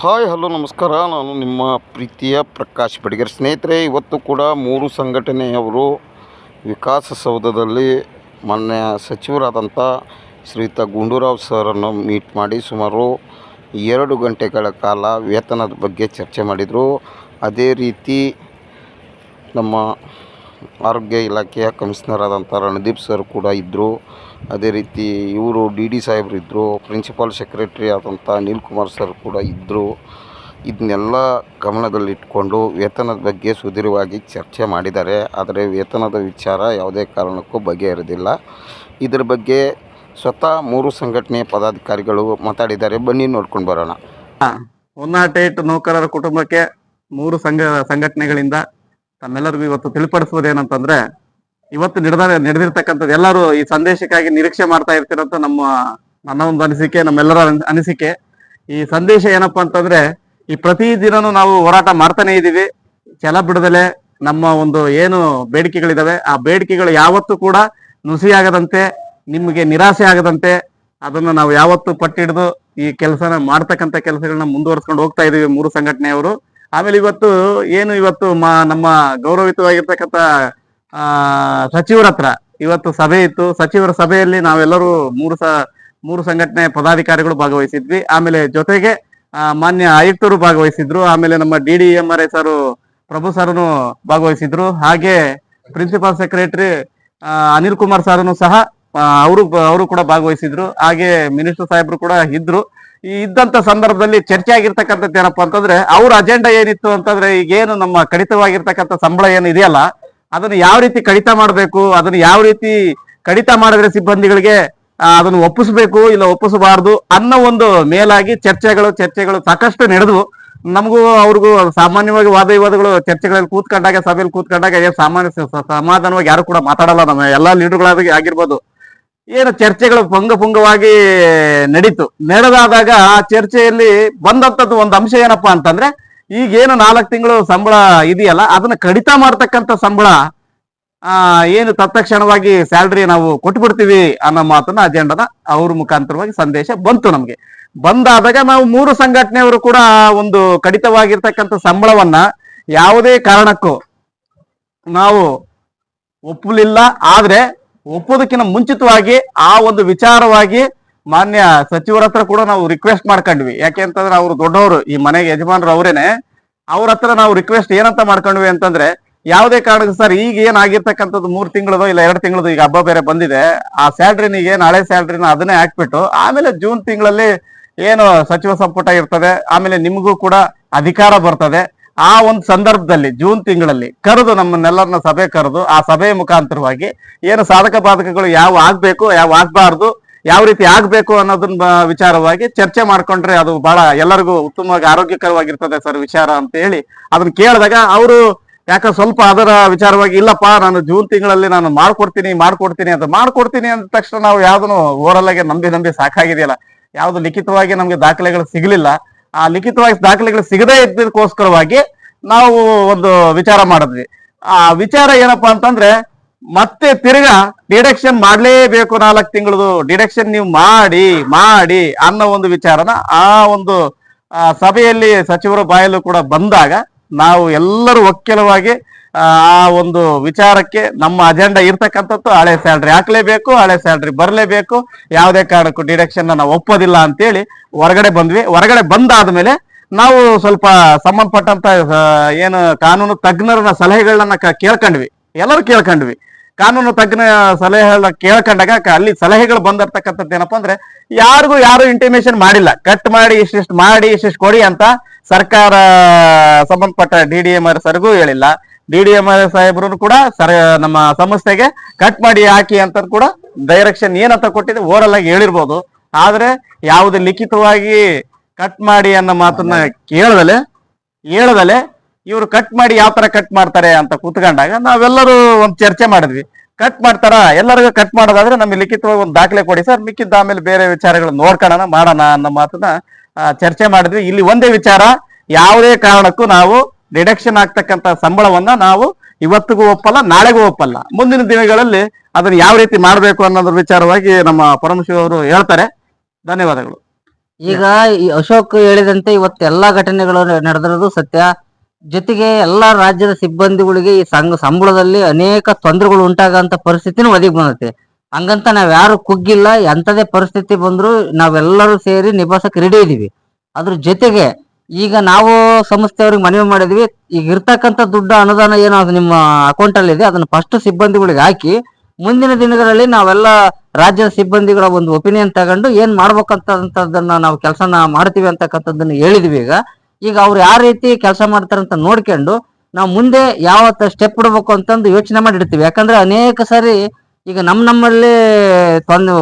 Hi, hello, ನಮಸ್ಕಾರ. ನಾನು ನಿಮ್ಮ ಪ್ರೀತಿಯ ಪ್ರಕಾಶ್ ಬಡಿಗರ್. ಸ್ನೇಹಿತರೆ, ಇವತ್ತು ಕೂಡ ಮೂರು ಸಂಘಟನೆಯವರು ವಿಕಾಸಸೌಧದಲ್ಲಿ ಮಾನ್ಯ ಸಚಿವರಾದಂಥ ಶ್ರೀಯುತ ಗುಂಡೂರಾವ್ ಸರನ್ನು ಮೀಟ್ ಮಾಡಿ ಸುಮಾರು ಎರಡು ಗಂಟೆಗಳ ಕಾಲ ವೇತನದ ಬಗ್ಗೆ ಚರ್ಚೆ ಮಾಡಿದರು. ಅದೇ ರೀತಿ ನಮ್ಮ ಆರೋಗ್ಯ ಇಲಾಖೆಯ ಕಮಿಷನರ್ ಆದಂಥ ರಣದೀಪ್ ಸರ್ ಕೂಡ ಇದ್ದರು. ಅದೇ ರೀತಿ ಇವರು ಡಿ ಡಿ ಸಾಹೇಬ್ರು ಇದ್ದರು, ಪ್ರಿನ್ಸಿಪಾಲ್ ಸೆಕ್ರೆಟ್ರಿ ಆದಂಥ ಅನಿಲ್ ಕುಮಾರ್ ಸರ್ ಕೂಡ ಇದ್ದರು. ಇದನ್ನೆಲ್ಲ ಗಮನದಲ್ಲಿಟ್ಕೊಂಡು ವೇತನದ ಬಗ್ಗೆ ಸುದೀರ್ಘವಾಗಿ ಚರ್ಚೆ ಮಾಡಿದ್ದಾರೆ. ಆದರೆ ವೇತನದ ವಿಚಾರ ಯಾವುದೇ ಕಾರಣಕ್ಕೂ ಬಗೆಹರಿದಿಲ್ಲ. ಇದರ ಬಗ್ಗೆ ಸ್ವತಃ ಮೂರು ಸಂಘಟನೆಯ ಪದಾಧಿಕಾರಿಗಳು ಮಾತಾಡಿದ್ದಾರೆ. ಬನ್ನಿ ನೋಡ್ಕೊಂಡು ಬರೋಣ. ಒನ್ ನಾಟ್ ಏಟ್ ನೌಕರರ ಕುಟುಂಬಕ್ಕೆ ಮೂರು ಸಂಘ, ಸಂಘಟನೆಗಳಿಂದ ತಮ್ಮೆಲ್ಲರಿಗೂ ಇವತ್ತು ತಿಳಿಪಡಿಸುವುದೇನಂತಂದ್ರೆ, ಇವತ್ತು ನಡೆದ, ನಡೆದಿರ್ತಕ್ಕಂಥದ್ದು ಎಲ್ಲರೂ ಈ ಸಂದೇಶಕ್ಕಾಗಿ ನಿರೀಕ್ಷೆ ಮಾಡ್ತಾ ಇರ್ತೀರಂತ ನಮ್ಮ, ನನ್ನ ಒಂದು ಅನಿಸಿಕೆ, ನಮ್ಮೆಲ್ಲರ ಅನ್- ಅನಿಸಿಕೆ. ಈ ಸಂದೇಶ ಏನಪ್ಪಾ ಅಂತಂದ್ರೆ, ಈ ಪ್ರತಿ ದಿನನೂ ನಾವು ಹೋರಾಟ ಮಾಡ್ತಾನೆ ಇದೀವಿ ಛಲ ಬಿಡದಲೆ ನಮ್ಮ ಒಂದು ಏನು ಬೇಡಿಕೆಗಳಿದಾವೆ, ಆ ಬೇಡಿಕೆಗಳು ಯಾವತ್ತೂ ಕೂಡ ನುಸಿಯಾಗದಂತೆ, ನಿಮಗೆ ನಿರಾಸೆ ಆಗದಂತೆ, ಅದನ್ನ ನಾವು ಯಾವತ್ತು ಪಟ್ಟಿಡಿದು ಈ ಕೆಲಸನ ಮಾಡ್ತಕ್ಕಂಥ ಕೆಲಸಗಳನ್ನ ಮುಂದುವರ್ಸ್ಕೊಂಡು ಹೋಗ್ತಾ ಇದೀವಿ ಮೂರು ಸಂಘಟನೆಯವರು. ಆಮೇಲೆ ಇವತ್ತು ಏನು ಇವತ್ತು ಮಾ, ನಮ್ಮ ಗೌರವಿತವಾಗಿರ್ತಕ್ಕಂಥ ಆ, ಸಚಿವರ ಹತ್ರ ಇವತ್ತು ಸಭೆ ಇತ್ತು. ಸಚಿವರ ಸಭೆಯಲ್ಲಿ ನಾವೆಲ್ಲರೂ ಮೂರು ಸ, ಮೂರು ಸಂಘಟನೆ ಪದಾಧಿಕಾರಿಗಳು ಭಾಗವಹಿಸಿದ್ವಿ. ಆಮೇಲೆ ಜೊತೆಗೆ ಮಾನ್ಯ ಆಯುಕ್ತರು ಭಾಗವಹಿಸಿದ್ರು. ಆಮೇಲೆ ನಮ್ಮ D D M R S ಅವರು ಪ್ರಭು ಸರ್ನು ಭಾಗವಹಿಸಿದ್ರು. ಹಾಗೆ ಪ್ರಿನ್ಸಿಪಾಲ್ ಸೆಕ್ರೆಟರಿ ಅನಿಲ್ ಕುಮಾರ್ ಸರ್ನು ಸಹ ಅವರು ಅವರು ಕೂಡ ಭಾಗವಹಿಸಿದ್ರು. ಹಾಗೆ ಮಿನಿಸ್ಟರ್ ಸಾಹೇಬ್ರು ಕೂಡ ಇದ್ರು. ಈ ಇದ್ದಂತ ಸಂದರ್ಭದಲ್ಲಿ ಚರ್ಚೆ ಆಗಿರ್ತಕ್ಕಂಥದ್ದು ಏನಪ್ಪಾ ಅಂತಂದ್ರೆ ಅವ್ರ ಅಜೆಂಡಾ ಏನಿತ್ತು ಅಂತಂದ್ರೆ ಈಗೇನು ನಮ್ಮ ಕಡಿತವಾಗಿರ್ತಕ್ಕಂಥ ಸಂಬಳ ಏನು ಇದೆಯಲ್ಲ, ಅದನ್ನ ಯಾವ ರೀತಿ ಕಡಿತ ಮಾಡಬೇಕು, ಅದನ್ನ ಯಾವ ರೀತಿ ಕಡಿತ ಮಾಡಿದ್ರೆ ಸಿಬ್ಬಂದಿಗಳಿಗೆ ಅದನ್ನ ಒಪ್ಪಿಸ್ಬೇಕು ಇಲ್ಲ ಒಪ್ಪಿಸಬಾರ್ದು ಅನ್ನೋ ಒಂದು ಮೇಲಾಗಿ ಚರ್ಚೆಗಳು ಚರ್ಚೆಗಳು ಸಾಕಷ್ಟು ನಡೆದವು ನಮಗೂ ಅವ್ರಿಗೂ ಸಾಮಾನ್ಯವಾಗಿ ವಾದ ವಿವಾದಗಳು ಚರ್ಚೆಗಳಲ್ಲಿ ಕೂತ್ಕೊಂಡಾಗ, ಸಭೆಯಲ್ಲಿ ಕೂತ್ಕೊಂಡಾಗ ಏನು ಸಾಮಾನ್ಯ ಸಮಾಧಾನವಾಗಿ ಯಾರು ಕೂಡ ಮಾತಾಡಲ್ಲ ನಮ್ಮ ಎಲ್ಲಾ ಲೀಡರ್ಗಳಾಗಿ ಆಗಿರ್ಬೋದು. ಏನು ಚರ್ಚೆಗಳು ಪುಂಗ ಪುಂಗವಾಗಿ ನಡೀತು. ನಡೆದಾದಾಗ ಆ ಚರ್ಚೆಯಲ್ಲಿ ಬಂದಂತದ್ದು ಒಂದು ಅಂಶ ಏನಪ್ಪಾ ಅಂತಂದ್ರೆ ಈಗ ಏನು ನಾಲ್ಕು ತಿಂಗಳು ಸಂಬಳ ಇದೆಯಲ್ಲ, ಅದನ್ನ ಕಡಿತ ಮಾಡ್ತಕ್ಕಂಥ ಸಂಬಳ ಏನು ತತ್ಕ್ಷಣವಾಗಿ ಸ್ಯಾಲ್ರಿ ನಾವು ಕೊಟ್ಬಿಡ್ತೀವಿ ಅನ್ನೋ ಮಾತನ್ನ ಅಜೆಂಡನ ಅವ್ರ ಮುಖಾಂತರವಾಗಿ ಸಂದೇಶ ಬಂತು ನಮ್ಗೆ. ಬಂದಾದಾಗ ನಾವು ಮೂರು ಸಂಘಟನೆಯವರು ಕೂಡ ಒಂದು ಕಡಿತವಾಗಿರ್ತಕ್ಕಂಥ ಸಂಬಳವನ್ನ ಯಾವುದೇ ಕಾರಣಕ್ಕೂ ನಾವು ಒಪ್ಪಲಿಲ್ಲ. ಆದ್ರೆ ಒಪ್ಪೋದಕ್ಕಿಂತ ಮುಂಚಿತವಾಗಿ ಆ ಒಂದು ವಿಚಾರವಾಗಿ ಮಾನ್ಯ ಸಚಿವರ ಹತ್ರ ಕೂಡ ನಾವು ರಿಕ್ವೆಸ್ಟ್ ಮಾಡ್ಕೊಂಡ್ವಿ. ಯಾಕೆ ಅಂತಂದ್ರೆ ಅವರು ದೊಡ್ಡವರು, ಈ ಮನೆಗೆ ಯಜಮಾನರು ಅವರೇನೆ. ಅವ್ರ ಹತ್ರ ನಾವು ರಿಕ್ವೆಸ್ಟ್ ಏನಂತ ಮಾಡ್ಕೊಂಡ್ವಿ ಅಂತಂದ್ರೆ ಯಾವುದೇ ಕಾರಣಕ್ಕೆ ಸರ್ ಈಗ ಏನ್ ಆಗಿರ್ತಕ್ಕಂಥದ್ದು ಮೂರ್ ತಿಂಗಳದು ಇಲ್ಲ ಎರಡು ತಿಂಗಳದು ಈಗ ಹಬ್ಬ ಬೇರೆ ಬಂದಿದೆ. ಆ ಸ್ಯಾಲ್ರಿನಿಗೆ ನಾಳೆ ಸ್ಯಾಲ್ರಿನ ಅದನ್ನೇ ಹಾಕ್ಬಿಟ್ಟು ಆಮೇಲೆ ಜೂನ್ ತಿಂಗಳಲ್ಲಿ ಏನು ಸಚಿವ ಸಂಪುಟ ಇರ್ತದೆ, ಆಮೇಲೆ ನಿಮಗೂ ಕೂಡ ಅಧಿಕಾರ ಬರ್ತದೆ. ಆ ಒಂದು ಸಂದರ್ಭದಲ್ಲಿ ಜೂನ್ ತಿಂಗಳಲ್ಲಿ ಕರೆದು ನಮ್ಮನ್ನೆಲ್ಲರನ್ನ ಸಭೆ ಕರೆದು ಆ ಸಭೆಯ ಮುಖಾಂತರವಾಗಿ ಏನು ಸಾಧಕ ಬಾಧಕಗಳು ಯಾವ ಆಗ್ಬೇಕು, ಯಾವ ಆಗ್ಬಾರ್ದು, ಯಾವ ರೀತಿ ಆಗ್ಬೇಕು ಅನ್ನೋದನ್ನ ವಿಚಾರವಾಗಿ ಚರ್ಚೆ ಮಾಡ್ಕೊಂಡ್ರೆ ಅದು ಬಹಳ ಎಲ್ಲರಿಗೂ ಉತ್ತಮವಾಗಿ ಆರೋಗ್ಯಕರವಾಗಿರ್ತದೆ ಸರ್ ವಿಚಾರ ಅಂತ ಹೇಳಿ ಅದನ್ನ ಕೇಳಿದಾಗ ಅವರು ಯಾಕಂದ್ರೆ ಸ್ವಲ್ಪ ಅದರ ವಿಚಾರವಾಗಿ ಇಲ್ಲಪ್ಪ, ನಾನು ಜೂನ್ ತಿಂಗಳಲ್ಲಿ ನಾನು ಮಾಡ್ಕೊಡ್ತೀನಿ ಮಾಡ್ಕೊಡ್ತೀನಿ ಅಂತ ಮಾಡ್ಕೊಡ್ತೀನಿ ಅಂದ ತಕ್ಷಣ ನಾವು ಯಾವ್ದನ್ನು ಓರಲ್ಲಾಗೆ ನಂಬಿ ನಂಬಿ ಸಾಕಾಗಿದೆಯಲ್ಲ. ಯಾವ್ದು ಲಿಖಿತವಾಗಿ ನಮ್ಗೆ ದಾಖಲೆಗಳು ಸಿಗಲಿಲ್ಲ. ಆ ಲಿಖಿತವಾಗಿ ದಾಖಲೆಗಳು ಸಿಗದೇ ಇದ್ದಕ್ಕೋಸ್ಕರವಾಗಿ ನಾವು ಒಂದು ವಿಚಾರ ಮಾಡಿದ್ವಿ. ಆ ವಿಚಾರ ಏನಪ್ಪಾ ಅಂತಂದ್ರೆ, ಮತ್ತೆ ತಿರ್ಗಾ ಡಿಡಕ್ಷನ್ ಮಾಡಲೇಬೇಕು ನಾಲ್ಕು ತಿಂಗಳದು ಡಿಡಕ್ಷನ್ ನೀವು ಮಾಡಿ ಮಾಡಿ ಅನ್ನೋ ಒಂದು ವಿಚಾರನ ಆ ಒಂದು ಸಭೆಯಲ್ಲಿ ಸಚಿವರ ಬಾಯಲ್ಲೂ ಕೂಡ ಬಂದಾಗ ನಾವು ಎಲ್ಲರೂ ಒಕ್ಕೆಲವಾಗಿ ಆ ಒಂದು ವಿಚಾರಕ್ಕೆ ನಮ್ಮ ಅಜೆಂಡಾ ಇರ್ತಕ್ಕಂಥದ್ದು ಹಳೆ ಸ್ಯಾಲ್ರಿ ಹಾಕ್ಲೇಬೇಕು, ಹಳೆ ಸ್ಯಾಲ್ರಿ ಬರಲೇಬೇಕು. ಯಾವುದೇ ಕಾರಣಕ್ಕೂ ಡಿಡಕ್ಷನ್ ನಾವು ಒಪ್ಪೋದಿಲ್ಲ ಅಂತೇಳಿ ಹೊರಗಡೆ ಬಂದ್ವಿ. ಹೊರಗಡೆ ಬಂದಾದ್ಮೇಲೆ ನಾವು ಸ್ವಲ್ಪ ಸಂಬಂಧಪಟ್ಟಂತ ಏನು ಕಾನೂನು ತಜ್ಞರನ್ನ ಸಲಹೆಗಳನ್ನ ಕೇಳ್ಕೊಂಡ್ವಿ. ಎಲ್ಲರೂ ಕೇಳ್ಕೊಂಡ್ವಿ. ಕಾನೂನು ತಜ್ಞ ಸಲಹೆಗಳನ್ನ ಕೇಳ್ಕೊಂಡಾಗ ಅಲ್ಲಿ ಸಲಹೆಗಳು ಬಂದಿರ್ತಕ್ಕಂಥದ್ದು ಏನಪ್ಪಾ ಅಂದ್ರೆ ಯಾರಿಗೂ ಯಾರು ಇಂಟಿಮೇಷನ್ ಮಾಡಿಲ್ಲ. ಕಟ್ ಮಾಡಿ, ಇಷ್ಟಿಷ್ಟು ಮಾಡಿ, ಇಷ್ಟಿಷ್ಟು ಕೊಡಿ ಅಂತ ಸರ್ಕಾರ ಸಂಬಂಧಪಟ್ಟ ಡಿ ಡಿ ಎಂ ಆರ್ ಸರ್ಗೂ ಹೇಳಿಲ್ಲ. ಡಿ ಡಿ ಎಂ ಸಾಹೇಬ್ರು ಕೂಡ ಸರ ನಮ್ಮ ಸಂಸ್ಥೆಗೆ ಕಟ್ ಮಾಡಿ ಹಾಕಿ ಅಂತ ಕೂಡ ಡೈರೆಕ್ಷನ್ ಏನಂತ ಕೊಟ್ಟಿದೆ ಓರಲ್ ಆಗಿ ಹೇಳಿರ್ಬೋದು. ಆದ್ರೆ ಯಾವುದೇ ಲಿಖಿತವಾಗಿ ಕಟ್ ಮಾಡಿ ಅನ್ನೋ ಮಾತನ್ನ ಕೇಳದಲೆ, ಹೇಳದಲೆ ಇವರು ಕಟ್ ಮಾಡಿ ಯಾವ ತರ ಕಟ್ ಮಾಡ್ತಾರೆ ಅಂತ ಕೂತ್ಕೊಂಡಾಗ ನಾವೆಲ್ಲರೂ ಒಂದು ಚರ್ಚೆ ಮಾಡಿದ್ವಿ. ಕಟ್ ಮಾಡ್ತಾರ? ಎಲ್ಲರಿಗೂ ಕಟ್ ಮಾಡೋದಾದ್ರೆ ನಮಗೆ ಲಿಖಿತವಾಗಿ ಒಂದು ದಾಖಲೆ ಕೊಡಿ ಸರ್ ಮಿಕ್ಕಿದ್ದ ಆಮೇಲೆ ಬೇರೆ ವಿಚಾರಗಳನ್ನ ನೋಡ್ಕೊಳ್ಳೋಣ ಮಾಡೋಣ ಅನ್ನೋ ಮಾತನ್ನ ಚರ್ಚೆ ಮಾಡಿದ್ವಿ. ಇಲ್ಲಿ ಒಂದೇ ವಿಚಾರ, ಯಾವುದೇ ಕಾರಣಕ್ಕೂ ನಾವು ಡಿಡಕ್ಷನ್ ಆಗ್ತಕ್ಕಂತ ಸಂಬಳವನ್ನ ನಾವು ಇವತ್ತಿಗೂ ಒಪ್ಪಲ್ಲ, ನಾಳೆಗೂ ಒಪ್ಪಲ್ಲ. ಮುಂದಿನ ದಿನಗಳಲ್ಲಿ ಅದನ್ನ ಯಾವ ರೀತಿ ಮಾಡಬೇಕು ಅನ್ನೋದ್ರ ವಿಚಾರವಾಗಿ ನಮ್ಮ ಪರಮಶಿವ ಅವರು ಹೇಳ್ತಾರೆ. ಧನ್ಯವಾದಗಳು. ಈಗ ಈ ಅಶೋಕ್ ಹೇಳಿದಂತೆ ಇವತ್ತು ಎಲ್ಲಾ ಘಟನೆಗಳು ನಡೆದಿರೋದು ಸತ್ಯ. ಜೊತೆಗೆ ಎಲ್ಲಾ ರಾಜ್ಯದ ಸಿಬ್ಬಂದಿಗಳಿಗೆ ಈ ಸಂಘ, ಸಂಬಳದಲ್ಲಿ ಅನೇಕ ತೊಂದರೆಗಳು ಉಂಟಾಗಂತ ಪರಿಸ್ಥಿತಿನೂ ಒದಗಿ ಬಂದೈತಿ. ಹಂಗಂತ ನಾವ್ ಯಾರು ಕುಗ್ಗಿಲ್ಲ, ಎಂಥದೇ ಪರಿಸ್ಥಿತಿ ಬಂದ್ರು ನಾವೆಲ್ಲರೂ ಸೇರಿ ನಿಭಾಯಿಸಕ್ ರೆಡಿ ಇದೀವಿ. ಅದ್ರ ಜೊತೆಗೆ ಈಗ ನಾವು ಸಂಸ್ಥೆಯವ್ರಿಗೆ ಮನವಿ ಮಾಡಿದ್ವಿ, ಈಗ ಇರ್ತಕ್ಕಂಥ ದುಡ್ಡು ಅನುದಾನ ಏನು ಅದು ನಿಮ್ಮ ಅಕೌಂಟ್ ಅಲ್ಲಿ ಇದೆ, ಅದನ್ನ ಫಸ್ಟ್ ಸಿಬ್ಬಂದಿಗಳಿಗೆ ಹಾಕಿ, ಮುಂದಿನ ದಿನಗಳಲ್ಲಿ ನಾವೆಲ್ಲ ರಾಜ್ಯದ ಸಿಬ್ಬಂದಿಗಳ ಒಂದು ಒಪಿನಿಯನ್ ತಗೊಂಡು ಏನ್ ಮಾಡ್ಬೇಕಂತದನ್ನ ನಾವು ಕೆಲಸನ ಮಾಡ್ತೀವಿ ಅಂತಕ್ಕಂಥದ್ದನ್ನ ಹೇಳಿದ್ವಿ ಈಗ. ಈಗ ಅವ್ರು ಯಾವ ರೀತಿ ಕೆಲಸ ಮಾಡ್ತಾರಂತ ನೋಡ್ಕೊಂಡು ನಾವು ಮುಂದೆ ಯಾವ ಸ್ಟೆಪ್ ಇಡ್ಬೇಕು ಅಂತಂದು ಯೋಚನೆ ಮಾಡಿ ಇಡ್ತೀವಿ. ಯಾಕಂದ್ರೆ ಅನೇಕ ಸಾರಿ ಈಗ ನಮ್ಮ ನಮ್ಮಲ್ಲಿ ತೊಂದ್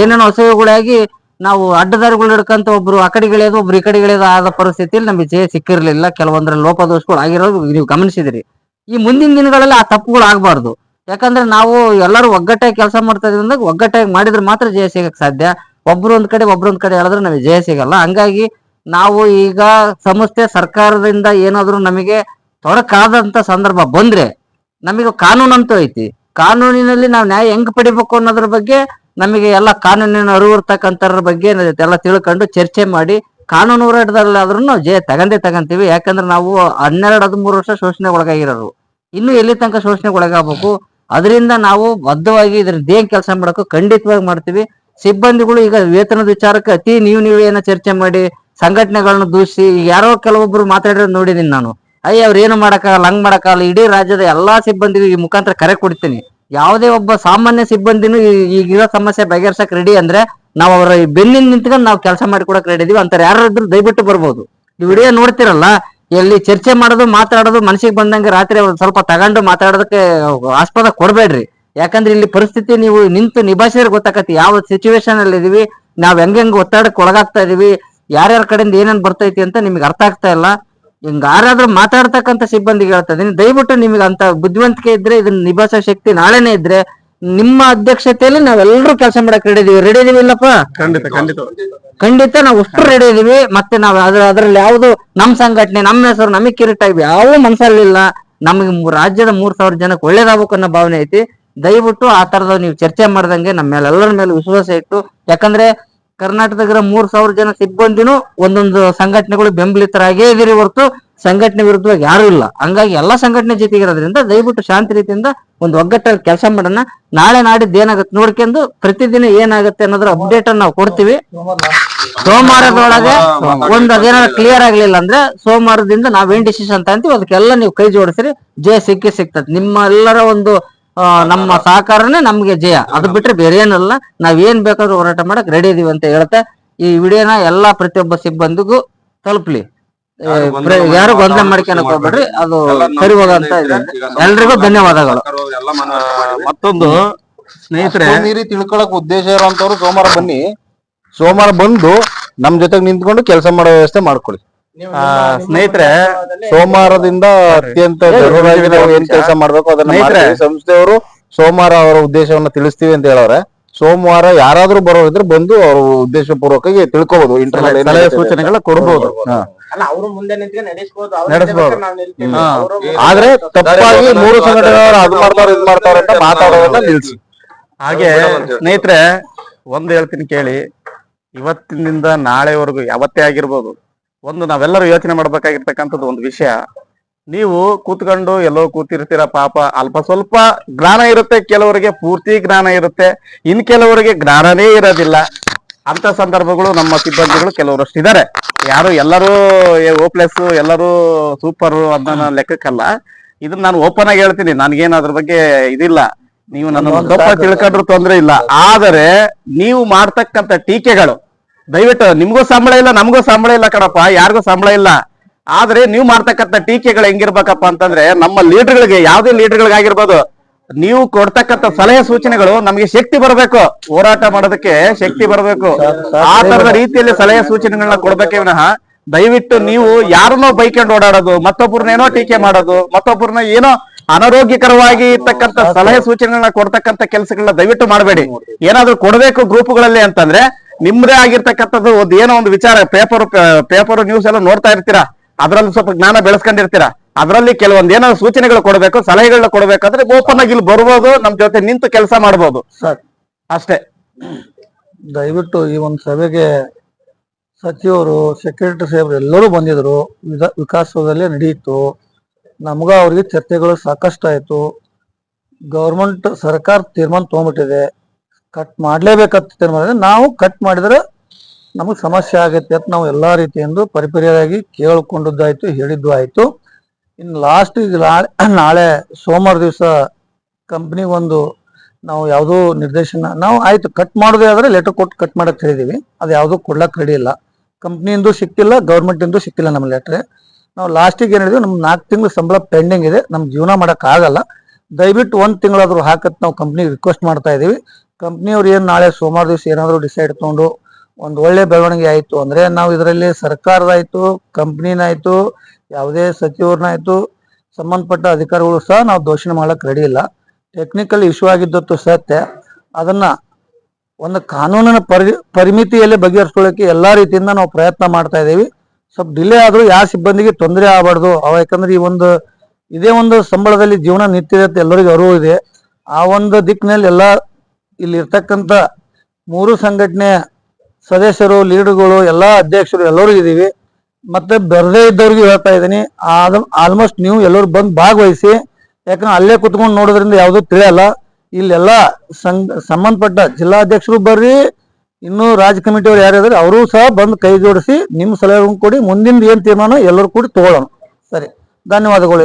ಏನೇನು ಅಸಹ್ಯಗಳಾಗಿ ನಾವು ಅಡ್ಡದಾರಿಗಳು ಹಿಡ್ಕಂತ ಒಬ್ರು ಆ ಕಡೆ ಇಳಿಯೋದು, ಒಬ್ರು ಈ ಕಡೆ ಇಳಿಯೋದು ಆದ ಪರಿಸ್ಥಿತಿಯಲ್ಲಿ ನಮಗೆ ಜಯ ಸಿಕ್ಕಿರ್ಲಿಲ್ಲ. ಕೆಲವೊಂದ್ರ ಲೋಪದೋಷಗಳು ಆಗಿರೋದು ನೀವು ಗಮನಿಸಿದಿರಿ. ಈ ಮುಂದಿನ ದಿನಗಳಲ್ಲಿ ಆ ತಪ್ಪುಗಳು ಆಗಬಾರ್ದು. ಯಾಕಂದ್ರೆ ನಾವು ಎಲ್ಲರೂ ಒಗ್ಗಟ್ಟಾಗಿ ಕೆಲಸ ಮಾಡ್ತಾ ಇದ್ರಿಂದ ಒಗ್ಗಟ್ಟಾಗಿ ಮಾಡಿದ್ರೆ ಮಾತ್ರ ಜಯ ಸಿಗಕ್ ಸಾಧ್ಯ. ಒಬ್ರು ಒಂದ್ ಕಡೆ ಒಬ್ರೊಂದ್ ಕಡೆ ಹೇಳಿದ್ರೆ ನಮಗೆ ಜಯ ಸಿಗಲ್ಲ. ಹಂಗಾಗಿ ನಾವು ಈಗ ಸಂಸ್ಥೆ ಸರ್ಕಾರದಿಂದ ಏನಾದರೂ ನಮಗೆ ತೊಡಕಾದಂತ ಸಂದರ್ಭ ಬಂದ್ರೆ ನಮಗೆ ಕಾನೂನು ಅಂತೂ ಐತಿ. ಕಾನೂನಿನಲ್ಲಿ ನಾವು ನ್ಯಾಯ ಹೆಂಗ್ ಪಡಿಬೇಕು ಅನ್ನೋದ್ರ ಬಗ್ಗೆ ನಮಗೆ ಎಲ್ಲ ಕಾನೂನಿನ ಅರಿವು ಇರ್ತಕ್ಕಂಥವ್ರ ಬಗ್ಗೆ ಎಲ್ಲ ತಿಳ್ಕೊಂಡು ಚರ್ಚೆ ಮಾಡಿ ಕಾನೂನು ಹೋರಾಟದಲ್ಲಾದ್ರೂ ನಾವು ಜಯ ತಗಂದೇ ತಗಂತೀವಿ. ಯಾಕಂದ್ರೆ ನಾವು ಹನ್ನೆರಡು ಹದಿಮೂರು ವರ್ಷ ಶೋಷಣೆ ಒಳಗಾಗಿರೋರು. ಇನ್ನು ಎಲ್ಲಿ ತನಕ ಶೋಷಣೆ ಒಳಗಾಗಬೇಕು? ಅದರಿಂದ ನಾವು ಬದ್ಧವಾಗಿ ಇದ್ರ ದೇಹ ಕೆಲಸ ಮಾಡೋಕ್ಕೂ ಖಂಡಿತವಾಗಿ ಮಾಡ್ತೀವಿ. ಸಿಬ್ಬಂದಿಗಳು ಈಗ ವೇತನದ ವಿಚಾರಕ್ಕೆ ಅತಿ ನೀವು ನೀವು ಏನೋ ಚರ್ಚೆ ಮಾಡಿ ಸಂಘಟನೆಗಳನ್ನ ದೂಷಿಸಿ ಯಾರೋ ಕೆಲವೊಬ್ರು ಮಾತಾಡಿರೋದು ನೋಡಿದೀನಿ ನಾನು. ಅಯ್ಯ, ಅವ್ರು ಏನು ಮಾಡಕ್ಕಾಗಲ್ಲ, ಹಂಗ್ ಮಾಡೋಕ್ಕಾಗಲ್ಲ. ಇಡೀ ರಾಜ್ಯದ ಎಲ್ಲಾ ಸಿಬ್ಬಂದಿಗೂ ಈ ಮುಖಾಂತರ ಕರೆ ಕೊಡ್ತೀನಿ. ಯಾವುದೇ ಒಬ್ಬ ಸಾಮಾನ್ಯ ಸಿಬ್ಬಂದಿನೂ ಈಗಿರೋ ಸಮಸ್ಯೆ ಬಗೆಹರ್ಸಕ್ ರೆಡಿ ಅಂದ್ರೆ ನಾವು ಅವರ ಬೆನ್ನಿನ ನಿಂತ್ಕೊಂಡು ನಾವು ಕೆಲಸ ಮಾಡಿಕೊಡಕ್ ರೆಡಿ ಇದೀವಿ. ಅಂತಾರೆ. ಯಾರಾದ್ರೂ ದಯವಿಟ್ಟು ಬರ್ಬೋದು. ನೀವು ವಿಡಿಯೋ ನೋಡ್ತಿರಲ್ಲ, ಎಲ್ಲಿ ಚರ್ಚೆ ಮಾಡೋದು, ಮಾತಾಡೋದು, ಮನಸ್ಸಿಗೆ ಬಂದಂಗೆ ರಾತ್ರಿ ಸ್ವಲ್ಪ ತಗೊಂಡು ಮಾತಾಡೋದಕ್ಕೆ ಆಸ್ಪದ ಕೊಡಬೇಡ್ರಿ. ಯಾಕಂದ್ರೆ ಇಲ್ಲಿ ಪರಿಸ್ಥಿತಿ ನೀವು ನಿಂತು ನಿಭಾಯಿಸಿದ್ರೆ ಗೊತ್ತಾಕತಿ ಯಾವ ಸಿಚುವೇಶನ್ ಅಲ್ಲಿ ಇದೀವಿ, ನಾವ್ ಹೆಂಗ್ ಹೆಂಗ್ ಒತ್ತಡಕ್ಕೆ ಒಳಗಾಗ್ತಾ ಇದೀವಿ, ಯಾರ್ಯಾರ ಕಡೆಯಿಂದ ಏನೇನ್ ಬರ್ತೈತಿ ಅಂತ ನಿಮ್ಗೆ ಅರ್ಥ ಆಗ್ತಾ ಇಲ್ಲ. ಹಿಂಗ ಯಾರಾದ್ರೂ ಮಾತಾಡ್ತಕ್ಕಂಥ ಸಿಬ್ಬಂದಿಗೆ ಹೇಳ್ತಾ ಇದೀನಿ ದಯವಿಟ್ಟು ನಿಮ್ಗೆ ಅಂತ ಬುದ್ಧಿವಂತಿಕೆ ಇದ್ರೆ ಇದನ್ನ ನಿಭಾಯಿಸೋ ಶಕ್ತಿ ನಾಳೆನೇ ಇದ್ರೆ ನಿಮ್ಮ ಅಧ್ಯಕ್ಷತೆಯಲ್ಲಿ ನಾವೆಲ್ಲರೂ ಕೆಲಸ ಮಾಡಕ್ ರೆಡಿ ಇದೀವಿ. ರೆಡಿ ಇದೀವಿ ಇಲ್ಲಪ್ಪ? ಖಂಡಿತ ಖಂಡಿತ. ಖಂಡಿತ ನಾವು ಅಷ್ಟು ರೆಡಿ ಇದೀವಿ. ಮತ್ತೆ ನಾವು ಅದ್ರ ಅದ್ರಲ್ಲಿ ಯಾವ್ದು ನಮ್ ಸಂಘಟನೆ ನಮ್ಮ ಹೆಸರು ನಮಗ್ ಕಿರೀಟ ಇವೆ ಯಾವ ಮನ್ಸಲ್ಲಿಲ್ಲ ನಮಗೆ ರಾಜ್ಯದ ಮೂರ್ ಸಾವಿರ ಜನಕ್ಕೆ ಒಳ್ಳೇದಾಗಬೇಕು ಅನ್ನೋ ಭಾವನೆ ಐತಿ. ದಯವಿಟ್ಟು ಆ ತರದ ನೀವು ಚರ್ಚೆ ಮಾಡ್ದಂಗೆ ನಮ್ಮ ಮೇಲೆ ಎಲ್ಲರ ಮೇಲೆ ವಿಶ್ವಾಸ ಇಟ್ಟು. ಯಾಕಂದ್ರೆ ಕರ್ನಾಟಕದ ಮೂರ್ ಸಾವಿರ ಜನ ಸಿಬ್ಬಂದಿನೂ ಒಂದೊಂದು ಸಂಘಟನೆಗಳು ಬೆಂಬಲಿತರಾಗೇ ಇದೀರಿ ಹೊರತು ಸಂಘಟನೆ ವಿರುದ್ಧವಾಗಿ ಯಾರು ಇಲ್ಲ. ಹಂಗಾಗಿ ಎಲ್ಲಾ ಸಂಘಟನೆ ಜೊತೆಗಿರೋದ್ರಿಂದ ದಯವಿಟ್ಟು ಶಾಂತಿ ರೀತಿಯಿಂದ ಒಂದು ಒಗ್ಗಟ್ಟಲ್ಲಿ ಕೆಲಸ ಮಾಡೋಣ. ನಾಳೆ ನಾಡಿದ್ದು ಏನಾಗುತ್ತೆ ನೋಡ್ಕೊಂಡು ಪ್ರತಿದಿನ ಏನಾಗುತ್ತೆ ಅನ್ನೋದ್ರ ಅಪ್ಡೇಟ್ ಅನ್ನ ನಾವು ಕೊಡ್ತೀವಿ. ಸೋಮವಾರದೊಳಗೆ ಒಂದು ಅದೇನಾದ್ರು ಕ್ಲಿಯರ್ ಆಗ್ಲಿಲ್ಲ ಅಂದ್ರೆ ಸೋಮವಾರದಿಂದ ನಾವೇನ್ ಡಿಸಿಷನ್ ಅಂತ ಅಂತೀವಿ ಅದಕ್ಕೆಲ್ಲ ನೀವು ಕೈ ಜೋಡಿಸ್ರಿ. ಜಯ ಸಿಕ್ಕಿ ಸಿಗ್ತದೆ. ನಿಮ್ಮೆಲ್ಲರ ಒಂದು ನಮ್ಮ ಸಹಕಾರನೇ ನಮ್ಗೆ ಜಯ. ಅದು ಬಿಟ್ರೆ ಬೇರೆ ಏನಲ್ಲ. ನಾವ್ ಏನ್ ಬೇಕಾದ್ರೂ ಹೋರಾಟ ಮಾಡಕ್ ರೆಡಿ ಇದೀವಿ ಅಂತ ಹೇಳ್ತಾ ಈ ವಿಡಿಯೋನ ಎಲ್ಲಾ ಪ್ರತಿಯೊಬ್ಬ ಸಿಬ್ಬಂದಿಗೂ ತಲುಪ್ಲಿ. ಯಾರು ಗೊಂದಲ ಮಾಡ್ಕೊಳಕ್ ಹೋಗ್ಬೇಡ್ರಿ. ಅದು ಸರಿ ಹೋಗಂತ ಇದೆ ಎಲ್ರಿಗೂ ಧನ್ಯವಾದಗಳು. ಮತ್ತೊಂದು ಸ್ನೇಹಿತರೆ. ಮೀರಿ ತಿಳ್ಕೊಳಕ್ ಉದ್ದೇಶ ಇರೋಂತವ್ರು ಸೋಮವಾರ ಬನ್ನಿ. ಸೋಮವಾರ ಬಂದು ನಮ್ ಜೊತೆಗೆ ನಿಂತ್ಕೊಂಡು ಕೆಲಸ ಮಾಡೋ ವ್ಯವಸ್ಥೆ ಮಾಡ್ಕೊಳ್ಳಿ ಸ್ನೇಹಿತರೆ ಸೋಮವಾರದಿಂದ ಅತ್ಯಂತ ಏನ್ ಕೆಲಸ ಮಾಡ್ಬೇಕು ಅದನ್ನ. ಸಂಸ್ಥೆಯವರು ಸೋಮವಾರ ಅವರ ಉದ್ದೇಶವನ್ನ ತಿಳಿಸ್ತೀವಿ ಅಂತ ಹೇಳವ್ರೆ. ಸೋಮವಾರ ಯಾರಾದ್ರೂ ಬರೋರಿದ್ರೆ ಬಂದು ಅವ್ರ ಉದ್ದೇಶ ಪೂರ್ವಕವಾಗಿ ತಿಳ್ಕೋಬಹುದು ಇಂಟರ್ನೆಟ್ ಸಲಹೆ ಸೂಚನೆಗಳ ಕೊಡಬಹುದು. ಅವ್ರು ಆದ್ರೆ ತಪ್ಪಾಗಿ ಮೂರು ಸಂಘಟನೆಯವರು ಅದು ಮಾಡ್ತಾವ್ರೆ ಇದು ಮಾಡ್ತಾವ್ರೆ ಅಂತ ಮಾತಾಡೋದನ್ನ ನಿಲ್ಸಿ. ಹಾಗೆ ಸ್ನೇಹಿತರೆ ಒಂದ್ ಹೇಳ್ತೀನಿ ಕೇಳಿ. ಇವತ್ತಿನಿಂದ ನಾಳೆವರೆಗೂ ಯಾವತ್ತೇ ಆಗಿರ್ಬೋದು ಒಂದು ನಾವೆಲ್ಲರೂ ಯೋಚನೆ ಮಾಡ್ಬೇಕಾಗಿರ್ತಕ್ಕಂಥದ್ದು ಒಂದು ವಿಷಯ. ನೀವು ಕೂತ್ಕೊಂಡು ಎಲ್ಲೋ ಕೂತಿರ್ತೀರ ಪಾಪ ಅಲ್ಪ ಸ್ವಲ್ಪ ಜ್ಞಾನ ಇರುತ್ತೆ ಕೆಲವರಿಗೆ ಪೂರ್ತಿ ಜ್ಞಾನ ಇರುತ್ತೆ. ಇನ್ ಕೆಲವರಿಗೆ ಜ್ಞಾನನೇ ಇರೋದಿಲ್ಲ. ಅಂತ ಸಂದರ್ಭಗಳು ನಮ್ಮ ಸಿಬ್ಬಂದಿಗಳು ಕೆಲವರಷ್ಟು ಇದಾರೆ ಯಾರು ಎಲ್ಲರೂ ಓ ಪ್ಲಸ್ ಎಲ್ಲರೂ ಸೂಪರ್ ಅದನ್ನ ಲೆಕ್ಕಕ್ಕಲ್ಲ. ಇದನ್ನ ನಾನು ಓಪನ್ ಆಗಿ ಹೇಳ್ತೀನಿ. ನನ್ಗೇನು ಅದ್ರ ಬಗ್ಗೆ ಇದಿಲ್ಲ. ನೀವು ನನ್ನ ಸ್ವಲ್ಪ ತಿಳ್ಕೊಂಡ್ರು ತೊಂದ್ರೆ ಇಲ್ಲ. ಆದರೆ ನೀವು ಮಾಡ್ತಕ್ಕಂಥ ಟೀಕೆಗಳು ದಯವಿಟ್ಟು ನಿಮ್ಗೂ ಸಂಬಳ ಇಲ್ಲ ನಮಗೂ ಸಂಬಳ ಇಲ್ಲ ಕಣಪ್ಪ ಯಾರಿಗೂ ಸಂಬಳ ಇಲ್ಲ. ಆದ್ರೆ ನೀವು ಮಾಡ್ತಕ್ಕಂಥ ಟೀಕೆಗಳು ಹೆಂಗಿರ್ಬೇಕಪ್ಪ ಅಂತಂದ್ರೆ ನಮ್ಮ ಲೀಡರ್ಗಳಿಗೆ ಯಾವ್ದೇ ಲೀಡರ್ಗಳಿಗಾಗಿರ್ಬೋದು ನೀವು ಕೊಡ್ತಕ್ಕಂಥ ಸಲಹೆ ಸೂಚನೆಗಳು ನಮಗೆ ಶಕ್ತಿ ಬರಬೇಕು. ಹೋರಾಟ ಮಾಡೋದಕ್ಕೆ ಶಕ್ತಿ ಬರಬೇಕು. ಆ ತರದ ರೀತಿಯಲ್ಲಿ ಸಲಹೆ ಸೂಚನೆಗಳನ್ನ ಕೊಡ್ಬೇಕೇ ವಿನಃ ದಯವಿಟ್ಟು ನೀವು ಯಾರನ್ನೋ ಬೈಕೊಂಡು ಓಡಾಡೋದು ಮತ್ತೊಬ್ಬರನ್ನೇನೋ ಟೀಕೆ ಮಾಡೋದು ಮತ್ತೊಬ್ಬರನ್ನ ಏನೋ ಅನಾರೋಗ್ಯಕರವಾಗಿ ಇರ್ತಕ್ಕಂಥ ಸಲಹೆ ಸೂಚನೆಗಳನ್ನ ಕೊಡ್ತಕ್ಕಂಥ ಕೆಲಸಗಳನ್ನ ದಯವಿಟ್ಟು ಮಾಡಬೇಡಿ. ಏನಾದ್ರೂ ಕೊಡಬೇಕು ಗ್ರೂಪ್ಗಳಲ್ಲಿ ಅಂತಂದ್ರೆ ನಿಮ್ದೇ ಆಗಿರ್ತಕ್ಕಂಥದ್ದು ಒಂದು ಏನೋ ಒಂದು ವಿಚಾರ ಪೇಪರ್ ಪೇಪರ್ ನ್ಯೂಸ್ ಎಲ್ಲ ನೋಡ್ತಾ ಇರ್ತೀರಾ? ಅದರಲ್ಲಿ ಸ್ವಲ್ಪ ಜ್ಞಾನ ಬೆಳೆಸ್ಕೊಂಡಿರ್ತೀರಾ? ಅದರಲ್ಲಿ ಕೆಲವೊಂದು ಏನೋ ಸೂಚನೆಗಳು ಕೊಡಬೇಕು ಸಲಹೆಗಳನ್ನ ಕೊಡಬೇಕಾದ್ರೆ ಓಪನ್ ಆಗಿ ಇಲ್ಲಿ ಬರ್ಬೋದು ನಮ್ ಜೊತೆ ನಿಂತು ಕೆಲಸ ಮಾಡ್ಬೋದು. ಸರ್. ಅಷ್ಟೇ. ದಯವಿಟ್ಟು ಈ ಒಂದು ಸಭೆಗೆ ಸಚಿವರು ಸೆಕ್ರೆಟರಿ ಸಾಹೇಬರು ಎಲ್ಲರೂ ಬಂದಿದ್ರು. ವಿಕಾಸದಲ್ಲಿ ನಡೆಯಿತು. ನಮ್ಗ ಅವ್ರಿಗೆ ಚರ್ಚೆಗಳು ಸಾಕಷ್ಟು ಆಯ್ತು ಗೌರ್ಮೆಂಟ್ ಸರ್ಕಾರ ತೀರ್ಮಾನ ತಗೊಂಡ್ಬಿಟ್ಟಿದೆ. ಕಟ್ ಮಾಡ್ಲೇಬೇಕಂತ ಮಾಡಿದ್ರೆ. ನಾವು ಕಟ್ ಮಾಡಿದ್ರೆ ನಮಗೆ ಸಮಸ್ಯೆ ಆಗುತ್ತೆ ಅಂತ ನಾವು ಎಲ್ಲಾ ರೀತಿಯಿಂದ ಪರಿಪರಿಯಾಗಿ ಕೇಳಿಕೊಂಡದ್ದಾಯ್ತು, ಹೇಳಿದ್ದು ಆಯ್ತು. ಇನ್ನು ಲಾಸ್ಟ್ ಈಗ ನಾಳೆ ಸೋಮವಾರ ದಿವಸ ಕಂಪ್ನಿ ಒಂದು ನಾವು ಯಾವುದೋ ನಿರ್ದೇಶನ, ನಾವು ಆಯ್ತು ಕಟ್ ಮಾಡೋದೇ ಆದರೆ ಲೆಟರ್ ಕೊಟ್ಟು ಕಟ್ ಮಾಡಕ್ಕೆ ಹೇಳಿದೀವಿ. ಅದು ಯಾವುದೂ ಕೊಡ್ಲಕ್ಕೆ ರೆಡಿ ಇಲ್ಲ. ಕಂಪ್ನಿಯಿಂದ ಸಿಕ್ಕಿಲ್ಲ ಗೌರ್ಮೆಂಟಿಂದು ಸಿಕ್ಕಿಲ್ಲ ನಮ್ಮ ಲೆಟ್ರೆ ನಾವು ಲಾಸ್ಟಿಗೆ ಏನ್ ಹೇಳಿದ್ವಿ ನಮ್ ನಾಲ್ಕು ತಿಂಗಳು ಸಂಬಳ ಪೆಂಡಿಂಗ್ ಇದೆ ನಮ್ಮ ಜೀವನ ಮಾಡಕ್ ಆಗಲ್ಲ ದಯವಿಟ್ಟು ಒಂದು ತಿಂಗಳಾದರೂ ಹಾಕತ್ ನಾವು ಕಂಪ್ನಿಗೆ ರಿಕ್ವೆಸ್ಟ್ ಮಾಡ್ತಾ ಇದೀವಿ. ಕಂಪ್ನಿಯವ್ರು ಏನು ನಾಳೆ ಸೋಮವಾರ ದಿವಸ ಏನಾದರೂ ಡಿಸೈಡ್ ತಗೊಂಡು ಒಂದು ಒಳ್ಳೆ ಬೆಳವಣಿಗೆ ಆಯಿತು ಅಂದ್ರೆ ನಾವು ಇದರಲ್ಲಿ ಸರ್ಕಾರದಾಯಿತು, ಕಂಪ್ನಿನಾಯ್ತು, ಯಾವುದೇ ಸಚಿವರನ್ನಾಯಿತು, ಸಂಬಂಧಪಟ್ಟ ಅಧಿಕಾರಿಗಳು ಸಹ ನಾವು ದೋಷಣೆ ಮಾಡಕ್ ರೆಡಿ ಇಲ್ಲ. ಟೆಕ್ನಿಕಲ್ ಇಶ್ಯೂ ಆಗಿದ್ದತ್ತು ಸತ್ಯ. ಅದನ್ನ ಒಂದು ಕಾನೂನಿನ ಪರಿ ಪರಿಮಿತಿಯಲ್ಲಿ ಬಗೆಹರಿಸ್ಕೊಳ್ಳೋಕೆ ಎಲ್ಲಾ ರೀತಿಯಿಂದ ನಾವು ಪ್ರಯತ್ನ ಮಾಡ್ತಾ ಇದ್ದೀವಿ. ಸ್ವಲ್ಪ ಡಿಲೇ ಆದ್ರೂ ಯಾವ ಸಿಬ್ಬಂದಿಗೆ ತೊಂದರೆ ಆಗಬಾರ್ದು. ಅವ ಯಾಕಂದ್ರೆ ಈ ಒಂದು, ಇದೇ ಒಂದು ಸಂಬಳದಲ್ಲಿ ಜೀವನ ನಿಂತಿದೆ ಎಲ್ಲರಿಗೂ ಅರಿವು ಇದೆ. ಆ ಒಂದು ದಿಕ್ಕಿನಲ್ಲಿ ಎಲ್ಲ ಇಲ್ಲಿ ಇರ್ತಕ್ಕಂಥ ಮೂರು ಸಂಘಟನೆಯ ಸದಸ್ಯರು ಲೀಡರ್ಗಳು ಎಲ್ಲ ಅಧ್ಯಕ್ಷರು ಎಲ್ಲರೂ ಇದ್ದೀವಿ. ಮತ್ತೆ ಬರದೇ ಇದ್ದವ್ರಿಗೂ ಹೇಳ್ತಾ ಇದ್ದೀನಿ ಆಲ್ಮೋಸ್ಟ್ ನೀವು ಎಲ್ಲರೂ ಬಂದು ಭಾಗವಹಿಸಿ ಯಾಕಂದ್ರೆ ಅಲ್ಲೇ ಕುತ್ಕೊಂಡು ನೋಡೋದ್ರಿಂದ ಯಾವುದೂ ತಿಳಿಯಲ್ಲ. ಇಲ್ಲೆಲ್ಲ ಸಂಘ ಸಂಬಂಧಪಟ್ಟ ಜಿಲ್ಲಾಧ್ಯಕ್ಷರು ಬರ್ರಿ ಇನ್ನು ರಾಜ್ ಕಮಿಟಿಯವ್ರು ಯಾರಿದ್ದಾರೆ ಅವರು ಸಹ ಬಂದು ಕೈ ಜೋಡಿಸಿ ನಿಮ್ಮ ಸಲಹೆ ಕೊಡಿ ಮುಂದಿನ ಏನು ತೀರ್ಮಾನ ಎಲ್ಲರೂ ಕೂಡಿ ತಗೊಳ್ಳೋಣ. ಸರಿ ಧನ್ಯವಾದಗಳು.